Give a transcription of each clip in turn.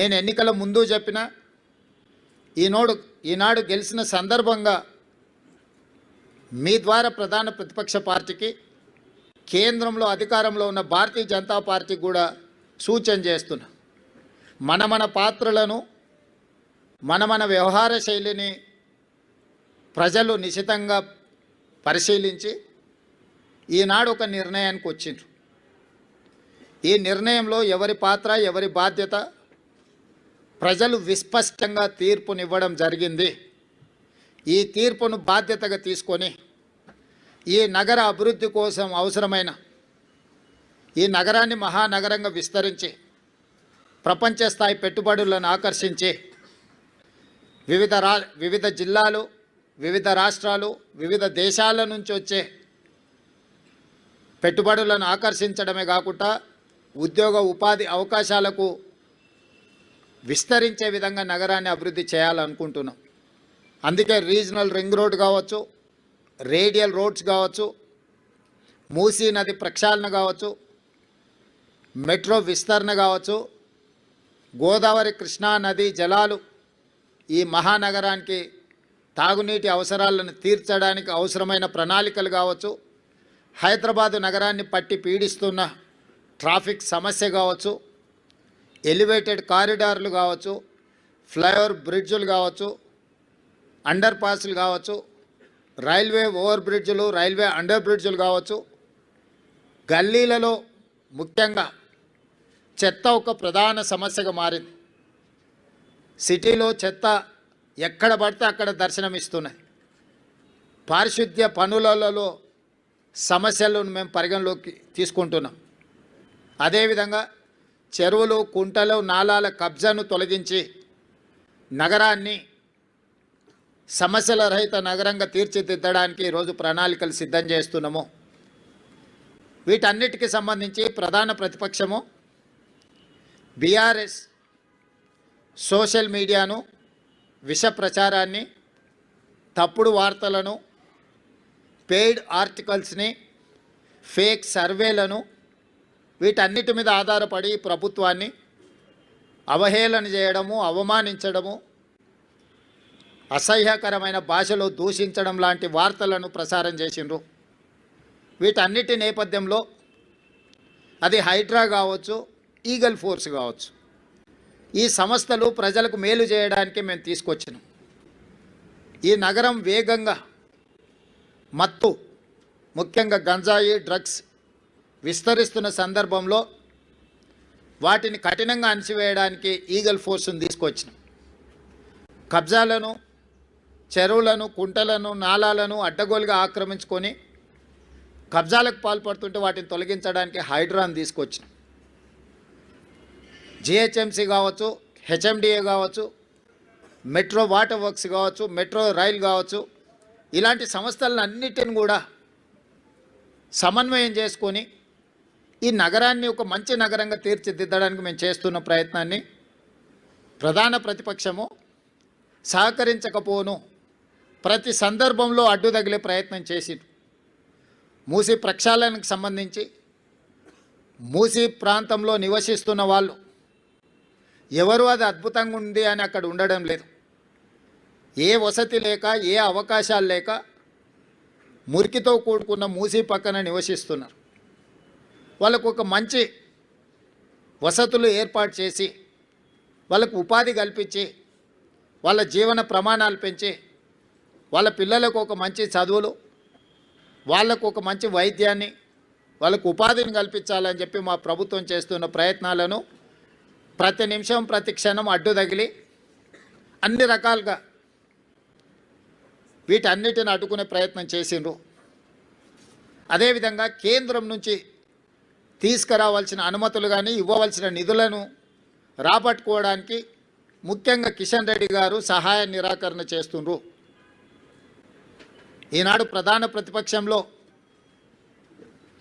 నేను ఎన్నికల ముందు చెప్పిన ఈనాడు ఈనాడు గెలిచిన సందర్భంగా మీ ద్వారా ప్రధాన ప్రతిపక్ష పార్టీకి కేంద్రంలో అధికారంలో ఉన్న భారతీయ జనతా పార్టీకి కూడా సూచన చేస్తున్నా. మన మన పాత్రలను మన మన వ్యవహార శైలిని ప్రజలు నిశితంగా పరిశీలించి ఈనాడు ఒక నిర్ణయానికి వచ్చిండ్రు. ఈ నిర్ణయంలో ఎవరి పాత్ర ఎవరి బాధ్యత ప్రజలు విస్పష్టంగా తీర్పునివ్వడం జరిగింది. ఈ తీర్పును బాధ్యతగా తీసుకొని ఈ నగర అభివృద్ధి కోసం అవసరమైన ఈ నగరాన్ని మహానగరంగా విస్తరించి ప్రపంచ స్థాయి పెట్టుబడులను ఆకర్షించి వివిధ రా వివిధ జిల్లాలు వివిధ రాష్ట్రాలు వివిధ దేశాల నుంచి వచ్చే పెట్టుబడులను ఆకర్షించడమే కాకుండా ఉద్యోగ ఉపాధి అవకాశాలకు విస్తరించే విధంగా నగరాన్ని అభివృద్ధి చేయాలనుకుంటున్నాం. అందుకే రీజనల్ రింగ్ రోడ్ కావచ్చు రేడియల్ రోడ్స్ కావచ్చు మూసీ నది ప్రక్షాళన కావచ్చు మెట్రో విస్తరణ కావచ్చు గోదావరి కృష్ణా నది జలాలు ఈ మహానగరానికి తాగునీటి అవసరాలను తీర్చడానికి అవసరమైన ప్రణాళికలు కావచ్చు హైదరాబాదు నగరాన్ని పట్టి పీడిస్తున్న ట్రాఫిక్ సమస్య కావచ్చు ఎలివేటెడ్ కారిడార్లు కావచ్చు ఫ్లైఓవర్ బ్రిడ్జులు కావచ్చు అండర్ పాస్లు కావచ్చు రైల్వే ఓవర్ బ్రిడ్జులు రైల్వే అండర్ బ్రిడ్జులు కావచ్చు. గల్లీలలో ముఖ్యంగా చెత్త ఒక ప్రధాన సమస్యగా మారింది. సిటీలో చెత్త ఎక్కడ పడితే అక్కడ దర్శనమిస్తున్నాయి. పారిశుద్ధ్య పనులలో సమస్యలను మేము పరిగణలోకి తీసుకుంటున్నాం. అదేవిధంగా చెరువులు కుంటలు నాలాల కబ్జాను తొలగించి నగరాన్ని సమస్యల రహిత నగరంగా తీర్చిదిద్దడానికి ఈరోజు ప్రణాళికలు సిద్ధం చేస్తున్నాము. వీటన్నిటికీ సంబంధించి ప్రధాన ప్రతిపక్షము బీఆర్ఎస్ సోషల్ మీడియాను విష ప్రచారాన్ని తప్పుడు వార్తలను పెయిడ్ ఆర్టికల్స్ని ఫేక్ సర్వేలను వీటన్నిటి మీద ఆధారపడి ప్రభుత్వాన్ని అవహేళన చేయడము అవమానించడము అసహ్యకరమైన భాషలో దూషించడం లాంటి వార్తలను ప్రసారం చేసిండ్రు. వీటన్నిటి నేపథ్యంలో అది హైడ్రా కావచ్చు ఈగల్ ఫోర్స్ కావచ్చు. ఈ సంస్థలు ప్రజలకు మేలు చేయడానికి మేము తీసుకొచ్చినాం. ఈ నగరం వేగంగా మత్తు ముఖ్యంగా గంజాయి డ్రగ్స్ విస్తరిస్తున్న సందర్భంలో వాటిని కఠినంగా అణిచివేయడానికి ఈగల్ ఫోర్స్ను తీసుకొచ్చినాం. కబ్జాలను చెరువులను కుంటలను నాలాలను అడ్డగోలుగా ఆక్రమించుకొని కబ్జాలకు పాల్పడుతుంటే వాటిని తొలగించడానికి హైడ్రాన్ తీసుకొచ్చిన. జిహెచ్ఎంసీ కావచ్చు హెచ్ఎండిఏ కావచ్చు మెట్రో వాటర్ వర్క్స్ కావచ్చు మెట్రో రైల్ కావచ్చు ఇలాంటి సంస్థలను అన్నిటిని కూడా సమన్వయం చేసుకొని ఈ నగరాన్ని ఒక మంచి నగరంగా తీర్చిదిద్దడానికి మేము చేస్తున్న ప్రయత్నాన్ని ప్రధాన ప్రతిపక్షము సహకరించకపోను. ప్రతి సందర్భంలో అడ్డు తగిలే ప్రయత్నం చేసి మూసీ ప్రక్షాళనకు సంబంధించి మూసీ ప్రాంతంలో నివసిస్తున్న వాళ్ళు ఎవరు అది అద్భుతంగా ఉంది అని అక్కడ ఉండడం లేదు. ఏ వసతి లేక ఏ అవకాశాలు లేక మురికితో కూడుకున్న మూసీ పక్కన నివసిస్తున్నారు. వాళ్ళకు ఒక మంచి వసతులు ఏర్పాటు చేసి వాళ్ళకు ఉపాధి కల్పించి వాళ్ళ జీవన ప్రమాణాలు పెంచి వాళ్ళ పిల్లలకు ఒక మంచి చదువులు వాళ్ళకు ఒక మంచి వైద్యాన్ని వాళ్ళకు ఉపాధిని కల్పించాలని చెప్పి మా ప్రభుత్వం చేస్తున్న ప్రయత్నాలను ప్రతి నిమిషం ప్రతి క్షణం అడ్డు తగిలి అన్ని రకాలుగా వీటన్నిటిని అడ్డుకునే ప్రయత్నం చేసిండ్రు. అదేవిధంగా కేంద్రం నుంచి తీసుకురావాల్సిన అనుమతులు కానీ ఇవ్వవలసిన నిధులను రాబట్టుకోవడానికి ముఖ్యంగా కిషన్ రెడ్డి గారు సహాయ నిరాకరణ చేస్తుండ్రు. ఈనాడు ప్రధాన ప్రతిపక్షంలో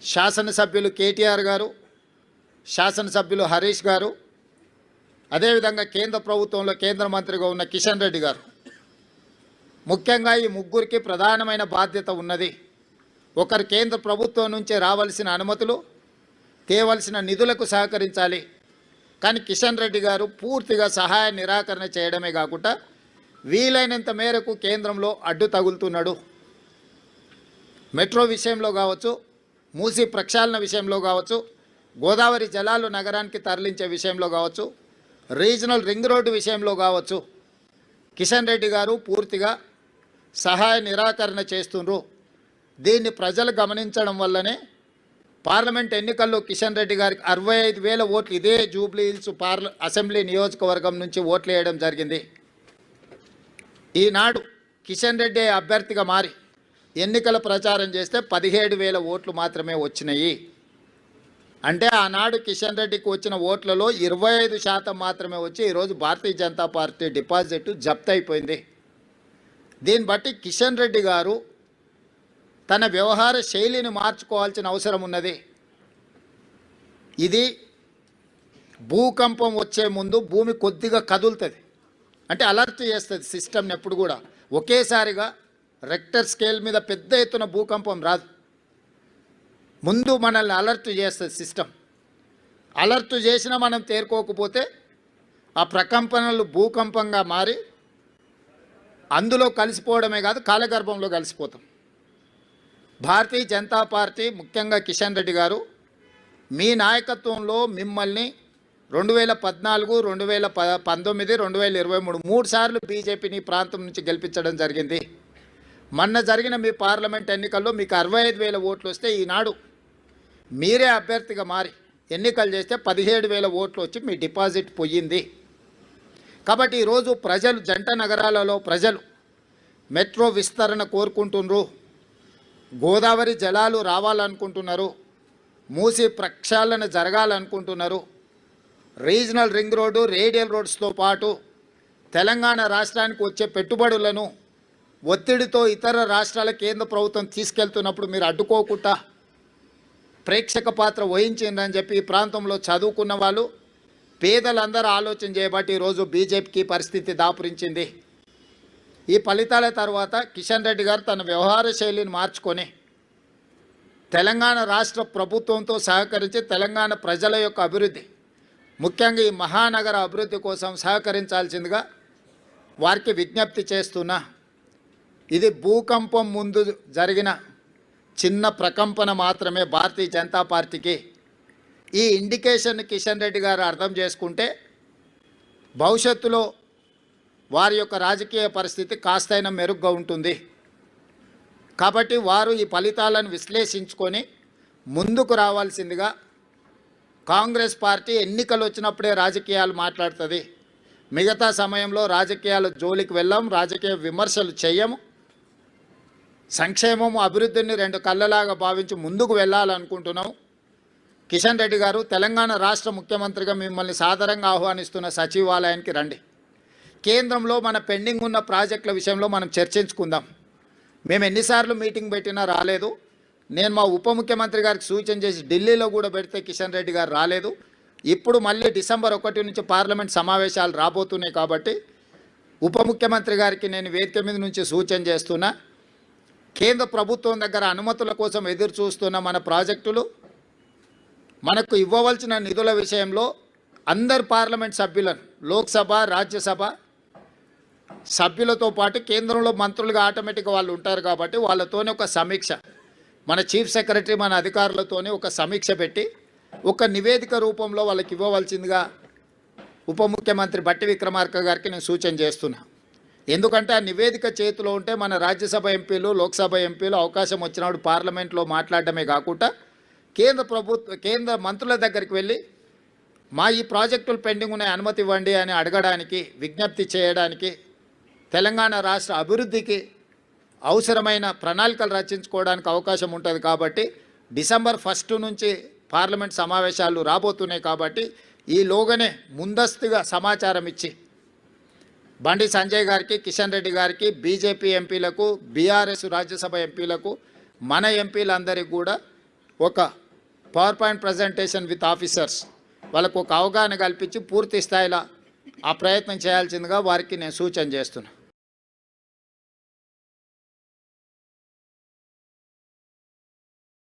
శాసనసభ్యులు కేటీఆర్ గారు శాసనసభ్యులు హరీష్ గారు అదేవిధంగా కేంద్ర ప్రభుత్వంలో కేంద్ర మంత్రిగా ఉన్న కిషన్ రెడ్డి గారు. ముఖ్యంగా ఈ ముగ్గురికి ప్రధానమైన బాధ్యత ఉన్నది. ఒకరు కేంద్ర ప్రభుత్వం నుంచే రావాల్సిన అనుమతులు తేవలసిన నిధులకు సహకరించాలి. కానీ కిషన్ రెడ్డి గారు పూర్తిగా సహాయ నిరాకరణ చేయడమే కాకుండా వీలైనంత మేరకు కేంద్రంలో అడ్డు తగులుతున్నాడు. మెట్రో విషయంలో కావచ్చు మూసి ప్రక్షాళన విషయంలో కావచ్చు గోదావరి జలాలు నగరానికి తరలించే విషయంలో కావచ్చు రీజనల్ రింగ్ రోడ్డు విషయంలో కావచ్చు కిషన్ రెడ్డి గారు పూర్తిగా సహాయ నిరాకరణ చేస్తుండ్రు. దీన్ని ప్రజలు గమనించడం వల్లనే పార్లమెంట్ ఎన్నికల్లో కిషన్ రెడ్డి గారికి అరవై ఐదు వేల ఓట్లు ఇదే జూబ్లీ హిల్స్ పార్ల అసెంబ్లీ నియోజకవర్గం నుంచి ఓట్లు వేయడం జరిగింది. ఈనాడు కిషన్ రెడ్డి అభ్యర్థిగా మారి ఎన్నికల ప్రచారం చేస్తే పదిహేడు వేల ఓట్లు మాత్రమే వచ్చినాయి. అంటే ఆనాడు కిషన్ రెడ్డికి వచ్చిన ఓట్లలో ఇరవై ఐదు శాతం మాత్రమే వచ్చి ఈరోజు భారతీయ జనతా పార్టీ డిపాజిట్ జప్తు అయిపోయింది దీన్ని బట్టి కిషన్ రెడ్డి గారు తన వ్యవహార శైలిని మార్చుకోవాల్సిన అవసరం ఉన్నది. ఇది భూకంపం వచ్చే ముందు భూమి కొద్దిగా కదులుతుంది. అంటే అలర్ట్ చేస్తుంది సిస్టమ్ని ఎప్పుడు కూడా. ఒకేసారిగా రెక్టర్ స్కేల్ మీద పెద్ద ఎత్తున భూకంపం రాదు. ముందు మనల్ని అలర్ట్ చేస్తుంది సిస్టమ్. అలర్ట్ చేసినా మనం తేరుకోకపోతే ఆ ప్రకంపనలు భూకంపంగా మారి అందులో కలిసిపోవడమే కాదు కాలగర్భంలో కలిసిపోతాం. భారతీయ జనతా పార్టీ ముఖ్యంగా కిషన్ రెడ్డి గారు మీ నాయకత్వంలో మిమ్మల్ని రెండు వేల పద్నాలుగు రెండు వేల ప పంతొమ్మిది రెండు వేల ఇరవై మూడు మూడు సార్లు బీజేపీని ప్రాంతం నుంచి గెలిపించడం జరిగింది. మొన్న జరిగిన మీ పార్లమెంట్ ఎన్నికల్లో మీకు అరవై ఐదు వేల ఓట్లు వస్తే ఈనాడు మీరే అభ్యర్థిగా మారి ఎన్నికలు చేస్తే పదిహేడు వేల ఓట్లు వచ్చి మీ డిపాజిట్ పోయింది. కాబట్టి ఈరోజు ప్రజలు జంట నగరాలలో ప్రజలు మెట్రో విస్తరణ కోరుకుంటున్నారు గోదావరి జలాలు రావాలనుకుంటున్నారు మూసి ప్రక్షాళన జరగాలనుకుంటున్నారు. రీజనల్ రింగ్ రోడ్డు రేడియల్ రోడ్స్తో పాటు తెలంగాణ రాష్ట్రానికి వచ్చే పెట్టుబడులను ఒత్తిడితో ఇతర రాష్ట్రాల కేంద్ర ప్రభుత్వం తీసుకెళ్తున్నప్పుడు మీరు అడ్డుకోకుండా ప్రేక్షక పాత్ర వహించిందని చెప్పి ఈ ప్రాంతంలో చదువుకున్న వాళ్ళు పేదలందరూ ఆలోచన చేయబట్టి ఈరోజు బీజేపీకి పరిస్థితి దాపురించింది. ఈ ఫలితాల తర్వాత కిషన్ రెడ్డి గారు తన వ్యవహార శైలిని మార్చుకొని తెలంగాణ రాష్ట్ర ప్రభుత్వంతో సహకరించి తెలంగాణ ప్రజల యొక్క అభివృద్ధి ముఖ్యంగా ఈ మహానగర అభివృద్ధి కోసం సహకరించాల్సిందిగా వారికి విజ్ఞప్తి చేస్తున్నా. ఇది భూకంపం ముందు జరిగిన చిన్న ప్రకంపన మాత్రమే భారతీయ జనతా పార్టీకి. ఈ ఇండికేషన్ కిషన్ రెడ్డి గారు అర్థం చేసుకుంటే భవిష్యత్తులో వారి యొక్క రాజకీయ పరిస్థితి కాస్తైనా మెరుగ్గా ఉంటుంది. కాబట్టి వారు ఈ ఫలితాలను విశ్లేషించుకొని ముందుకు రావాల్సిందిగా కాంగ్రెస్ పార్టీ ఎన్నికలు వచ్చినప్పుడే రాజకీయాలు మాట్లాడుతుంది. మిగతా సమయంలో రాజకీయాల జోలికి వెళ్ళాం రాజకీయ విమర్శలు చేయము సంక్షేమము అభివృద్ధిని రెండు కళ్ళలాగా భావించి ముందుకు వెళ్ళాలనుకుంటున్నాం. కిషన్ రెడ్డి గారు తెలంగాణ రాష్ట్ర ముఖ్యమంత్రిగా మిమ్మల్ని సాదరంగా ఆహ్వానిస్తున్న సచివాలయానికి రండి. కేంద్రంలో మన పెండింగ్ ఉన్న ప్రాజెక్టుల విషయంలో మనం చర్చించుకుందాం. మేము ఎన్నిసార్లు మీటింగ్ పెట్టినా రాలేదు. నేను మా ఉప ముఖ్యమంత్రి గారికి సూచన చేసి ఢిల్లీలో కూడా పెడితే కిషన్ రెడ్డి గారు రాలేదు. ఇప్పుడు మళ్ళీ డిసెంబర్ ఒకటి నుంచి పార్లమెంట్ సమావేశాలు రాబోతున్నాయి కాబట్టి ఉప ముఖ్యమంత్రి గారికి నేను వేదిక మీద నుంచి సూచన చేస్తున్నా కేంద్ర ప్రభుత్వం దగ్గర అనుమతుల కోసం ఎదురు చూస్తున్న మన ప్రాజెక్టులు మనకు ఇవ్వవలసిన నిధుల విషయంలో అందరు పార్లమెంట్ సభ్యులను లోక్సభ రాజ్యసభ సభ్యులతో పాటు కేంద్రంలో మంత్రులుగా ఆటోమేటిక్గా వాళ్ళు ఉంటారు కాబట్టి వాళ్ళతోనే ఒక సమీక్ష. మన చీఫ్ సెక్రటరీ మన అధికారులతోనే ఒక సమీక్ష పెట్టి ఒక నివేదిక రూపంలో వాళ్ళకి ఇవ్వవలసిందిగా ఉప ముఖ్యమంత్రి బట్టి విక్రమార్క గారికి నేను సూచన చేస్తున్నా. ఎందుకంటే ఆ నివేదిక చేతిలో ఉంటే మన రాజ్యసభ ఎంపీలు లోక్సభ ఎంపీలు అవకాశం వచ్చినప్పుడు పార్లమెంట్లో మాట్లాడటమే కాకుండా కేంద్ర ప్రభుత్వ కేంద్ర మంత్రుల దగ్గరికి వెళ్ళి మా ఈ ప్రాజెక్టులు పెండింగ్ ఉన్నాయి అనుమతి ఇవ్వండి అని అడగడానికి విజ్ఞప్తి చేయడానికి తెలంగాణ రాష్ట్ర అభివృద్ధికి అవసరమైన ప్రణాళికలు రచించుకోవడానికి అవకాశం ఉంటుంది కాబట్టి డిసెంబర్ ఫస్ట్ నుంచి పార్లమెంట్ సమావేశాలు రాబోతున్నాయి కాబట్టి ఈలోగానే ముందస్తుగా సమాచారం ఇచ్చి బండి సంజయ్ గారికి కిషన్ రెడ్డి గారికి బీజేపీ ఎంపీలకు బీఆర్ఎస్ రాజ్యసభ ఎంపీలకు మన ఎంపీలందరికీ కూడా ఒక power point presentation with officers వాళ్ళకు ఒక అవగాహన కల్పించి పూర్తి స్థాయిలో ఆ ప్రయత్నం చేయాల్సిందిగా వారికి నేను సూచన చేస్తున్నా